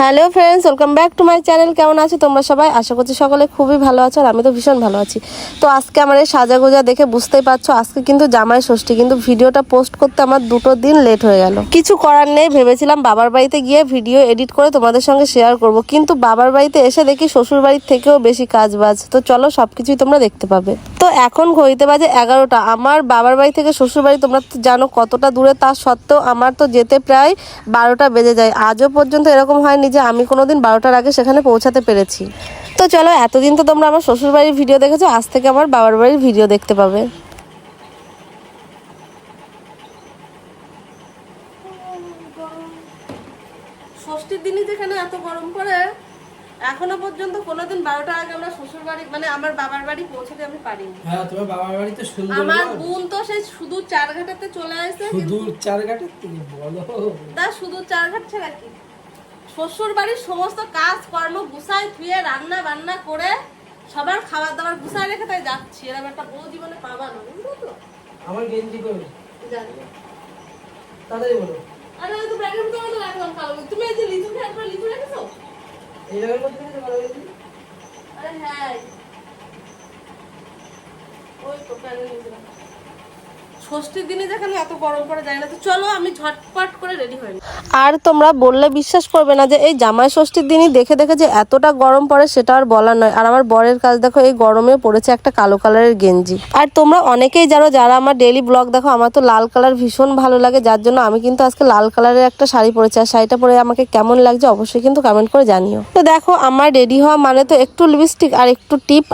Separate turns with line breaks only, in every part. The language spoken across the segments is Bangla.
Hello friends, welcome back to my channel. কেমন আছো তোমরা সবাই? আশা করছি সকলে খুবই ভালো আছো আর আমি তো ভীষণ ভালো আছি। তো আজকে আমার এই সাজাগোজা দেখে বুঝতেই পারছ, আজকে কিন্তু জামাই ষষ্ঠী, কিন্তু ভিডিওটা পোস্ট করতে আমার দুটো দিন লেট হয়ে গেল। কিছু করার নেই, ভেবেছিলাম বাবার বাড়িতে গিয়ে ভিডিও এডিট করে তোমাদের সঙ্গে শেয়ার করব, কিন্তু বাবার বাড়িতে এসে দেখি শ্বশুর বাড়ির থেকেও বেশি কাজ বাজ তো চলো সব কিছুই তোমরা দেখতে পাবে। তো এখন ঘড়িতে বাজে এগারোটা। আমার বাবার বাড়ি থেকে শ্বশুর বাড়ি তোমরা তো জানো কতটা দূরে, তা সত্ত্বেও আমার তো যেতে প্রায় বারোটা বেজে যায়। আজও পর্যন্ত এরকম হয়নি যে আমি কোনোদিন বারোটার আগে সেখানে পৌঁছাতে পেরেছি। তো চলো এতদিন তো তোমরা আমার শ্বশুর বাড়ির ভিডিও দেখেছ আজ থেকে আমার বাবার বাড়ির ভিডিও দেখতে পাবে। ষষ্ঠীর দিনই যেখানে এত গরম পড়ে এখনও পর্যন্ত কোনোদিন বারোটার আগে আমরা শ্বশুর বাড়ি মানে আমার বাবার বাড়ি পৌঁছাতে আমি পারিনি।
হ্যাঁ তোমার বাবার বাড়িতে সুন্দর।
আমার বোন তো সেই সুদূর চার ঘাটাতে চলে আসে
শুধু চার ঘাটের থেকে বলো।
তা শুধু চার ঘাট ছাড়া কি? শ্বশুর বাড়ির সমস্ত কাজ কর্ম গুছায় ধুয়ে রান্না বান্না করে সবার খাবার দাবার গুছায় রেখে তাই যাচ্ছি। এরকম একটা বউ জীবনে পাবা না বুঝলো
আমার গেঞ্জি করবে
জানি।
তাড়াতাড়ি বলো।
আরে ওই তো ব্র্যাকেট ভিতরে তো রাখলাম কালো তুমি এই যে লিচু খেয়ে একবার লিচু রেখেছো?
এই জায়গার মধ্যে রেখেছো ভালো গেঞ্জি
আরে হ্যাঁ। ওই তো প্যানের নিচে রাখা। ষষ্ঠীর দিনে যেখানে এত গরম পড়ে যায় না, তো চলো আমি ঝটপট করে রেডি হয়ে আর তোমরা বললে বিশ্বাস করবে না যে এই জামাই ষষ্ঠীর দিনই দেখে দেখে যে এতটা গরম পড়ে সেটা আর বলার নয়। আর আমার বরের কাজ দেখো, এই গরমে পড়েছে একটা কালো কালারের গেঞ্জি। আর তোমরা অনেকেই জানো, যারা আমার ডেলি ব্লগ দেখো, আমার তো লাল কালার ভীষণ ভালো লাগে, যার জন্য আমি কিন্তু আজকে লাল কালারের একটা শাড়ি পরেছি। আর শাড়িটা পরে আমাকে কেমন লাগছে অবশ্যই কিন্তু কমেন্ট করে জানিও। তো দেখো, আমার রেডি হওয়া মানে তো একটু লিপস্টিক আর একটু টিপ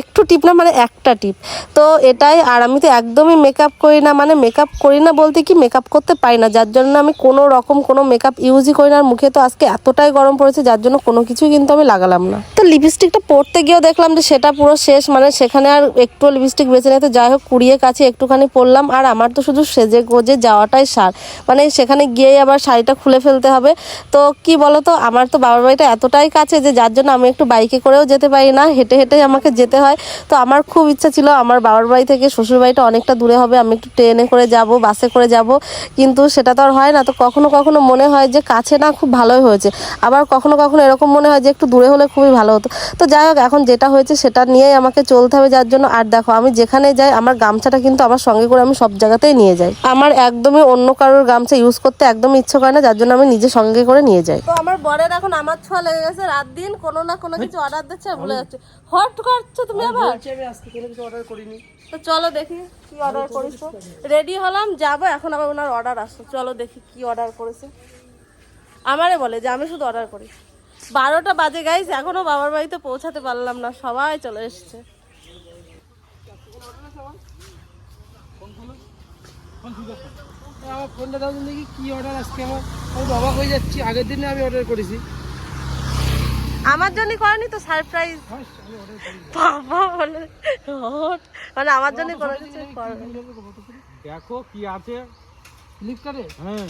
একটু টিপ না মানে একটা টিপ তো এটাই, আর আমি তো একদমই মেকআপ করি না মানে মেকআপ করি না বলতে কি মেকআপ করতে পারি না। যার জন্য আমি কোনো রকম কোনো মেকআপ ইউজই করি না। আর মুখে তো আজকে এতটাই গরম পড়েছে, যার জন্য কোনো কিছুই কিন্তু আমি লাগালাম না। তো লিপস্টিকটা পরতে গিয়েও দেখলাম যে সেটা পুরো শেষ মানে সেখানে আর একটু লিপস্টিক বেঁচে নেই তো যাই হোক, কুড়িয়ে কাছে একটুখানি পরলাম আর আমার তো শুধু সেজে গোজে যাওয়াটাই সার। মানে সেখানে গিয়েই আবার শাড়িটা খুলে ফেলতে হবে। তো কি বলো তো আমার তো বাবার বাড়িটা এতটাই কাছে যে যার জন্য আমি একটু বাইকে করেও যেতে পারি না। হেঁটে হেঁটেই আমাকে যেতে হয়। তো আমার খুব ইচ্ছা ছিল, আমার বাবার বাড়ি থেকে শ্বশুর বাড়িটা অনেকটা দূরে হবে। আমি একটু ট্রেনে করে যাব, বাসে করে যাব, কিন্তু সেটা তো আর হয় না। তো কখনো কখনো মনে হয় যে কাছে না খুব ভালোই হয়েছে। আবার কখনো কখনো এরকম মনে হয় যে একটু দূরে হলে খুবই ভালো হতো। তো যাই হোক, এখন যেটা হয়েছে সেটা নিয়েই আমাকে চলতে হবে যার জন্য। আর দেখো, আমি যেখানে যাই, আমার গামছাটা কিন্তু আমার সঙ্গে করে আমি সব জায়গাতেই নিয়ে যাই। আমার একদমই অন্য কারোর গামছা ইউজ করতে একদম ইচ্ছে করে না, যার জন্য আমি নিজে সঙ্গে করে নিয়ে যাই। তো বরের এখন আমার ছোঁয়া লেগে গেছে রাত দিন কোনো না কোনো কিছু অর্ডার দিচ্ছে ভুলে যাচ্ছে হট করছ তুমি আবার
বলছি আমি আজকে কোনো কিছু অর্ডার করিনি
তো চলো দেখি কি অর্ডার করেছ রেডি হলাম যাব এখন আবার ওনার অর্ডার আসছে চলো দেখি কি অর্ডার করেছে আমারে বলে যে আমি শুধু অর্ডার করি বারোটা বাজে গাইস এখনও বাবার বাড়িতে পৌঁছাতে পারলাম না সবাই চলে এসছে
আমার ফোনটা দাও দেখি কি অর্ডার আজকে আমার। আমি অবাক হয়ে যাচ্ছি আগের দিনে আমি অর্ডার করেছি।
আমার জন্য করেনি তো সারপ্রাইজ
হাস, আমি অর্ডার করি।
বাবা বলে মানে আমার জন্য কোনো
দেখো কি আছে। ফ্লিপকার্টে হ্যাঁ।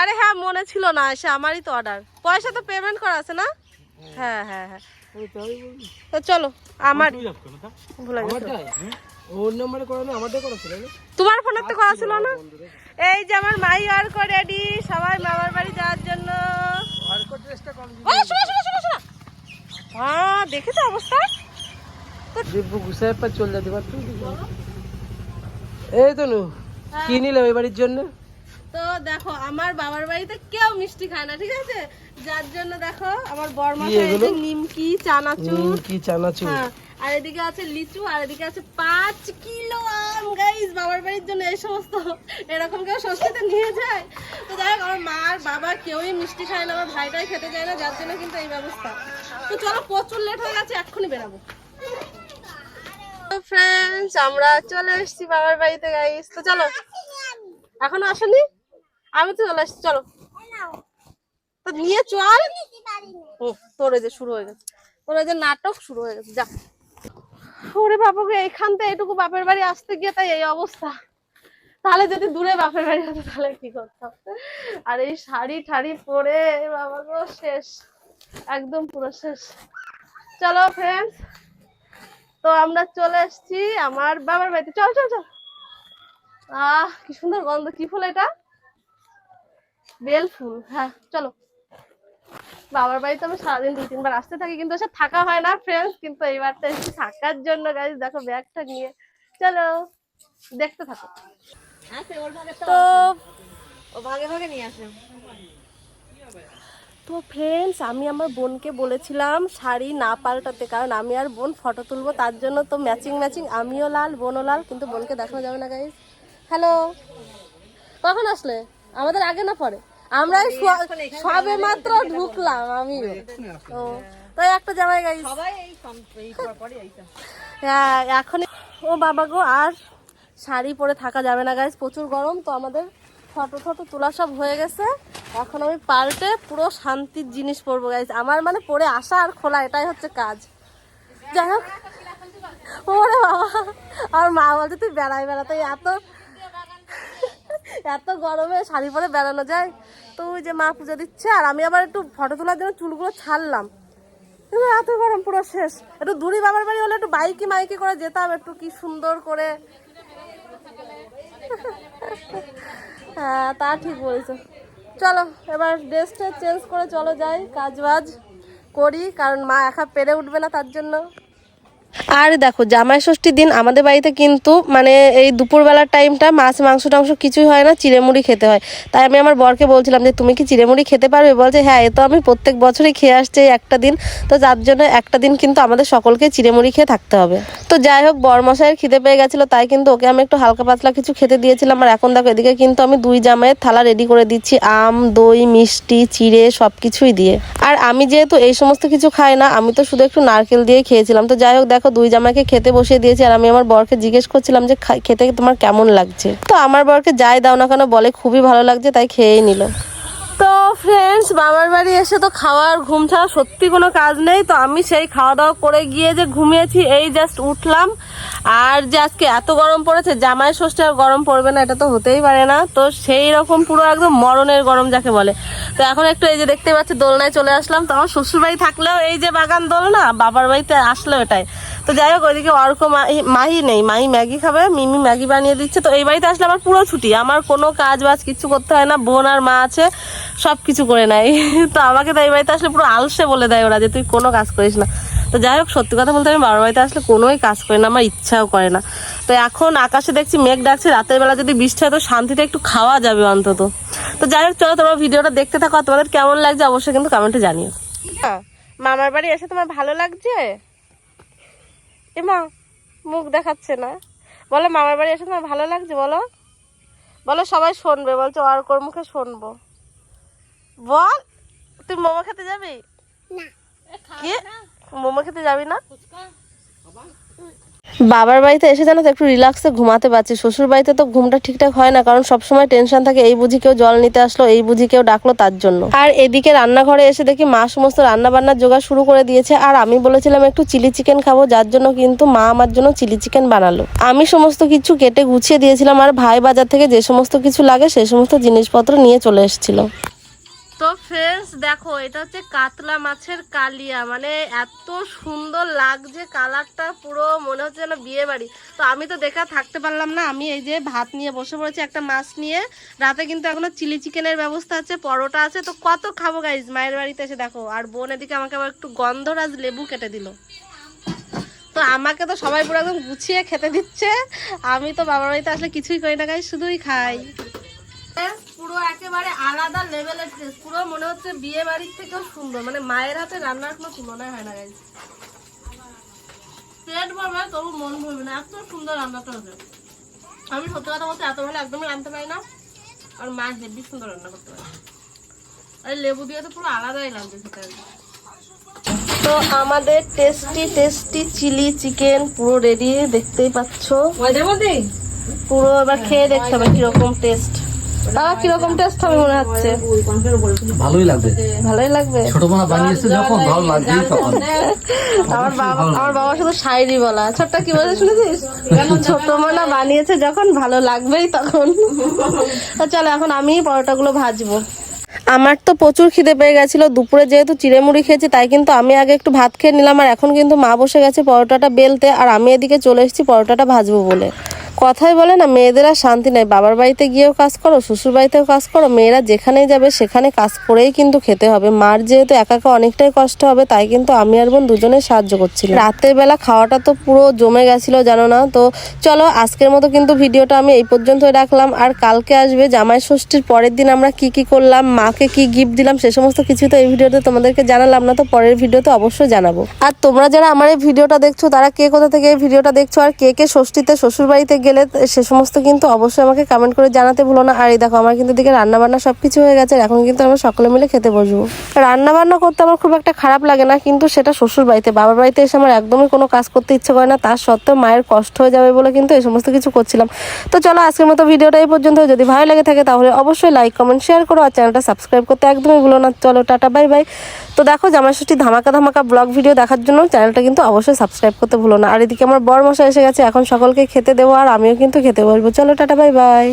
আরে হ্যাঁ মনে ছিল না সে আমারই তো অর্ডার পয়সা তো পেমেন্ট করা আছে না? হ্যাঁ হ্যাঁ হ্যাঁ। তো চলো আমার ভুলে গেছি।
ওর নাম্বারে করানো আমারটাই করা ছিল না।
তোমার ফোনের তো করা ছিল না? এই যে আমার মাই আর করে রেডি সবাই মামার বাড়ি যাওয়ার জন্য।
আর কো ড্রেসটা কম
ও শোনো শোনো শোনো শোনো। হ্যাঁ অবস্থা।
দিব্য গুসাইয়ের পর চলে যেতে পারতো। এই তো নু কি নিলে ওই বাড়ির জন্য?
তো দেখো আমার বাবার বাড়িতে কেউ মিষ্টি খায় না ঠিক আছে? যার জন্য দেখো আমার নিমকি চানাচুর।
কি চানাচুর।
হ্যাঁ। আর এদিকে আছে লিচু আর এদিকে আছে পাঁচ কিলো আম। গাইস বাবার বাড়ির জন্য এই সমস্ত এরকম কেউ ষষ্ঠীতে নিয়ে যায়? তো যাই হোক আমার মা আর বাবা কেউই মিষ্টি খায় না আমার ভাইটাই খেতে যায় না যার জন্য কিন্তু এই ব্যবস্থা। তো চলো প্রচুর লেট হয়ে গেছে এক্ষুনি বেরাবো। ফ্রেন্ডস আমরা চলে এসেছি বাবার বাড়িতে গাইস তো চলো এখনও আসেনি? আমি তো চলে এসেছি চলো। তো নিয়ে চল। তোর যে শুরু হয়ে গেছে। তোর যে নাটক শুরু হয়ে গেছে যা। ওরে বাবাকে এইখান থেকে এটুকু বাপের বাড়ি আসতে গিয়ে তাই এই অবস্থা। তাহলে যদি দূরে বাপের বাড়ি হতো, তাহলে কি করতাম? আর এই শাড়ি ঠাড়ি পরে বাবা গো, শেষ। একদম পুরো শেষ। চলো ফ্রেন্ডস তো আমরা চলে এসেছি আমার বাবার বাড়িতে। চল চল চল। আহ, কি সুন্দর গন্ধ। কি ফুল এটা? বেল ফুল। হ্যাঁ চলো। বাবার বাড়িতে আমি সারাদিন দুই তিনবার আসতে থাকি কিন্তু এসে থাকা হয় না ফ্রেন্ডস কিন্তু এইবারটা এসে থাকার জন্য গাইজ দেখো ব্যাগটা নিয়ে। চলো দেখতে থাকো। তো
ভাগে ভাগে নিয়ে আসে।
তো ফ্রেন্ডস আমি আমার বোনকে বলেছিলাম শাড়ি না পাল্টাতে কারণ আমি আর বোন ফটো তুলবো তার জন্য তো ম্যাচিং ম্যাচিং আমিও লাল বোনও লাল কিন্তু বোনকে দেখানো যাবে না গাইজ হ্যালো কখন আসলে? আমাদের আগে না পরে? আমরা সব- মাত্র ঢুকলাম আমি ও তো একটা জামাই
পরই এইটা।
হ্যাঁ এখন ও বাবা গো আর শাড়ি পরে থাকা যাবে না গাইজ প্রচুর গরম তো আমাদের ফটো ফটো তোলা সব হয়ে গেছে। এখন আমি পাল্টে পুরো শান্তির জিনিস পরবো গাইজ আমার মানে পরে আসা আর খোলা এটাই হচ্ছে কাজ। যাই হোক। ওরে বাবা আর মা বলছে তুই বেড়াই বেড়াতে এত এত গরমে শাড়ি পরে বেড়ানো যায়? তো ওই যে মা পুজো দিচ্ছে, আর আমি আবার একটু ফটো তোলার জন্য চুলগুলো ছাড়লাম। এত গরম পুরো শেষ। একটু দূরে বাবার বাড়ি হলে একটু বাইকে মাইকে করে যেতাম, একটু কি সুন্দর করে। হ্যাঁ তা ঠিক বলেছ। চলো, এবার ড্রেসটা চেঞ্জ করে চলো যাই কাজ বাজ করি, কারণ মা একা পেরে উঠবে না তার জন্য। আর দেখো, জামাই ষষ্ঠীর দিন আমাদের বাড়িতে কিন্তু মানে এই দুপুরবেলার টাইমটা মাছ, মাংস, টাংস কিছুই হয় না, চিড়েমুড়ি খেতে হয়। তাই আমি আমার বরকে বলছিলাম যে, তুমি কি চিড়েমুড়ি খেতে পারবে? বলছে হ্যাঁ এ তো আমি প্রত্যেক বছরই খেয়ে আসছি একটা দিন। তো যার জন্য একটা দিন কিন্তু আমাদের সকলকে চিড়েমুড়ি খেয়ে থাকতে হবে। তো যাই হোক, বরমশাইয়ের খিদে পেয়ে গেছিল, তাই কিন্তু ওকে আমি একটু হালকা পাতলা কিছু খেতে দিয়েছিলাম। আর এখন দেখো, এদিকে কিন্তু আমি দুই জামাইয়ের থালা রেডি করে দিচ্ছি, আম, দই, মিষ্টি, চিড়ে সব কিছুই দিয়ে। আর আমি যেহেতু এই সমস্ত কিছু খাই না, আমি তো শুধু একটু নারকেল দিয়ে খেয়েছিলাম। তো যাই হোক, দেখো দুই জামাইকে খেতে বসিয়ে দিয়েছি আর আমি আমার বরকে জিজ্ঞেস করছিলাম যে খেতে তোমার কেমন লাগছে? তো আমার বরকে যাই দাও না কেন বলে খুবই ভালো লাগছে, তাই খেয়েই নিল। তো ফ্রেন্ডস বাবার বাড়ি এসে তো খাওয়ার ঘুম ছাড়া সত্যি কোনো কাজ নেই, তো আমি সেই খাওয়া দাওয়া করে গিয়ে যে ঘুমিয়েছি, এই জাস্ট উঠলাম। আর যে আজকে এত গরম পড়েছে, জামাই ষষ্ঠী আর গরম পড়বে না, এটা তো হতেই পারে না। তো সেই রকম পুরো একদম মরণের গরম যাকে বলে। তো এখন একটু এই যে দেখতে পাচ্ছি, দোলনায় চলে আসলাম। তো আমার শ্বশুরবাড়ি থাকলেও এই যে বাগান দোলনা, বাবার বাড়িতে আসলেও এটাই। তো যাই হোক ওইদিকে অর্ক মাহি- নেই। মাহি ম্যাগি খাবে, মিমি ম্যাগি বানিয়ে দিচ্ছে। তো এই বাড়িতে আসলে আমার পুরো ছুটি। আমার কোনো কাজ বাজ কিছু করতে হয় না। বোন আর মা আছে সব কিছু করে নেয়। তো আমাকে তো এই বাড়িতে আসলে পুরো আলসে বলে দেয় ওরা যে, তুই কোনো কাজ করিস না। তো যাই হোক সত্যি কথা বলতে আমি বাবার বাড়িতে আসলে কোনোই কাজ করি না। আমার ইচ্ছাও করে না। তো এখন আকাশে দেখছি মেঘ ডাকছে। রাতের বেলা যদি বৃষ্টি হয়, তো শান্তিতে একটু খাওয়া যাবে অন্তত। তো যাই হোক চলো তোমার ভিডিওটা দেখতে থাকো। তোমাদের কেমন লাগছে, অবশ্যই কিন্তু কমেন্টে জানিও। মামার বাড়ি এসে তোমার ভালো লাগছে? এমা মুখ দেখাচ্ছে না। বলো মামার বাড়ি এসে তোমার ভালো লাগছে? বলো। বলো সবাই শুনবে। বলছো আর কোর মুখে শুনব। বল তুই মোমো খেতে যাবি? কি? মোমো খেতে যাবি না? বাবার বাড়িতে এসে জানো তো একটু রিল্যাক্সে ঘুমাতে পারছি। শ্বশুর বাড়িতে তো ঘুমটা ঠিকঠাক হয় না, কারণ সবসময় টেনশন থাকে, এই বুঝি কেউ জল নিতে আসলো, এই বুঝি কেউ ডাকলো তার জন্য। আর এদিকে রান্নাঘরে এসে দেখি মা সমস্ত রান্না বান্নার জোগাড় শুরু করে দিয়েছে, আর আমি বলেছিলাম একটু চিলি চিকেন খাব, যার জন্য কিন্তু মা আমার জন্য চিলি চিকেন বানালো। আমি সমস্ত কিছু কেটে গুছিয়ে দিয়েছিলাম, আর ভাই বাজার থেকে যে সমস্ত কিছু লাগে সেই সমস্ত জিনিসপত্র নিয়ে চলে এসেছিল। তো ফ্রেন্ডস দেখো, এটা হচ্ছে কাতলা মাছের কালিয়া। মানে এত সুন্দর লাগছে কালারটা, পুরো মনে হচ্ছে যেন বিয়ে বাড়ি। তো আমি তো দেখা থাকতে পারলাম না, আমি এই যে ভাত নিয়ে বসে পড়েছি একটা মাছ নিয়ে। রাতে কিন্তু এখনও চিলি চিকেনের ব্যবস্থা আছে, পরোটা আছে। তো কত খাব গাইজ মায়ের বাড়িতে এসে দেখো, আর বোন এদিকে আমাকে আবার একটু গন্ধরাজ লেবু কেটে দিল। তো আমাকে তো সবাই পুরো একদম গুছিয়ে খেতে দিচ্ছে। আমি তো বাবার বাড়িতে আসলে কিছুই করি না গাই শুধুই খাই। পুরো একেবারে আলাদা লেভেলের টেস্ট পুরো মনে হচ্ছে বিয়ে বাড়ির থেকেও সুন্দর। মানে মায়ের হাতে রান্নার কোনো তুলনায় হয় না গাইজ পেট ভরবে তবু মন ভরবে না। এত সুন্দর রান্নাটা হবে আমি সত্যি কথা বলতে এত ভালো একদমই রাঁধতে পারি না। আর মা হেবি সুন্দর রান্না করতে পারে। আর লেবু দিয়ে তো পুরো আলাদাই লাগছে সেটা তো আমাদের টেস্টি টেস্টি চিলি চিকেন পুরো রেডি দেখতেই পাচ্ছ। পুরো এবার খেয়ে দেখতে হবে কীরকম টেস্ট দাদা কীরকম টেস্ট হবে মনে হচ্ছে?
ভালোই লাগবে।
ভালোই লাগবে?
ছোট মানা বানিয়েছে যখন ভালো লাগবেই তখন।
আমার বাবা আমার বাবা শুধু শায়রি বলা। ছোট্ট কি বলে শুনেছিস? ছোট মানা বানিয়েছে যখন ভালো লাগবেই তখন। তো চলো এখন আমি পরোটাগুলো ভাজবো। আমার তো প্রচুর খিদে পেয়ে গেছিল। দুপুরে যেহেতু চিড়েমুড়ি খেয়েছি তাই কিন্তু আমি আগে একটু ভাত খেয়ে নিলাম। আর এখন কিন্তু মা বসে গেছে পরোটাটা বেলতে। আর আমি এদিকে চলে এসেছি পরোটাটা ভাজবো বলে। কথাই বলে না, মেয়েদের আর শান্তি নাই। বাবার বাড়িতে গিয়েও কাজ করো, শ্বশুর বাড়িতেও কাজ করো, মেয়েরা যেখানেই যাবে সেখানে কাজ করেই কিন্তু খেতে হবে। মার যেহেতু একা অনেকটাই কষ্ট হবে, তাই কিন্তু আমি আর বোন দুজনে সাহায্য করছিলাম। রাতের বেলা খাওয়াটা তো পুরো জমে গেছিল, জানো না? তো চলো, আজকের মতো কিন্তু ভিডিওটা আমি এই পর্যন্তই রাখলাম। আর কালকে আসবে জামাই ষষ্ঠীর পরের দিন আমরা কি কি করলাম, মাকে কি গিফট দিলাম, সে সমস্ত কিছু তো এই ভিডিওতে তোমাদেরকে জানালাম না, তো পরের ভিডিওতে অবশ্যই জানাব। আর তোমরা যারা আমার এই ভিডিওটা দেখছ, তারা কে কোথা থেকে এই ভিডিওটা দেখছ, আর কে কে ষষ্ঠীতে শ্বশুর বাড়িতে গেলে সে সমস্ত কিন্তু অবশ্যই আমাকে কমেন্ট করে জানাতে ভুলো না। আর এই দেখো, আমার কিন্তু দিকে রান্না বান্না সব কিছু হয়ে গেছে এখন কিন্তু আমরা সকলে মিলে খেতে বসবো। রান্না বান্না করতে আমার খুব একটা খারাপ লাগে না, কিন্তু সেটা শ্বশুর বাড়িতে, বাবার বাড়িতে এসে আমার একদমই কোনো কাজ করতে ইচ্ছে করে না তার সত্ত্বেও মায়ের কষ্ট হয়ে যাবে বলে কিন্তু এই সমস্ত কিছু করছিলাম। তো চলো, আজকের মতো ভিডিওটা এই পর্যন্ত। যদি ভালো লাগে থাকে তাহলে অবশ্যই লাইক কমেন্ট শেয়ার করো, আর চ্যানেলটা সাবস্ক্রাইব করতে একদমই ভুলো না। চলো, টাটা বাই বাই তো দেখো জামাই ষষ্ঠী ধামাকা ধামাকা ব্লগ ভিডিও দেখার জন্য চ্যানেলটা কিন্তু অবশ্যই সাবস্ক্রাইব করতে ভুলো না। আর এদিকে আমার বর মশা এসে গেছে, এখন সকলকে খেতে দেবো আর আমিও কিন্তু খেতে বসবো। চলো, টাটা বাই বাই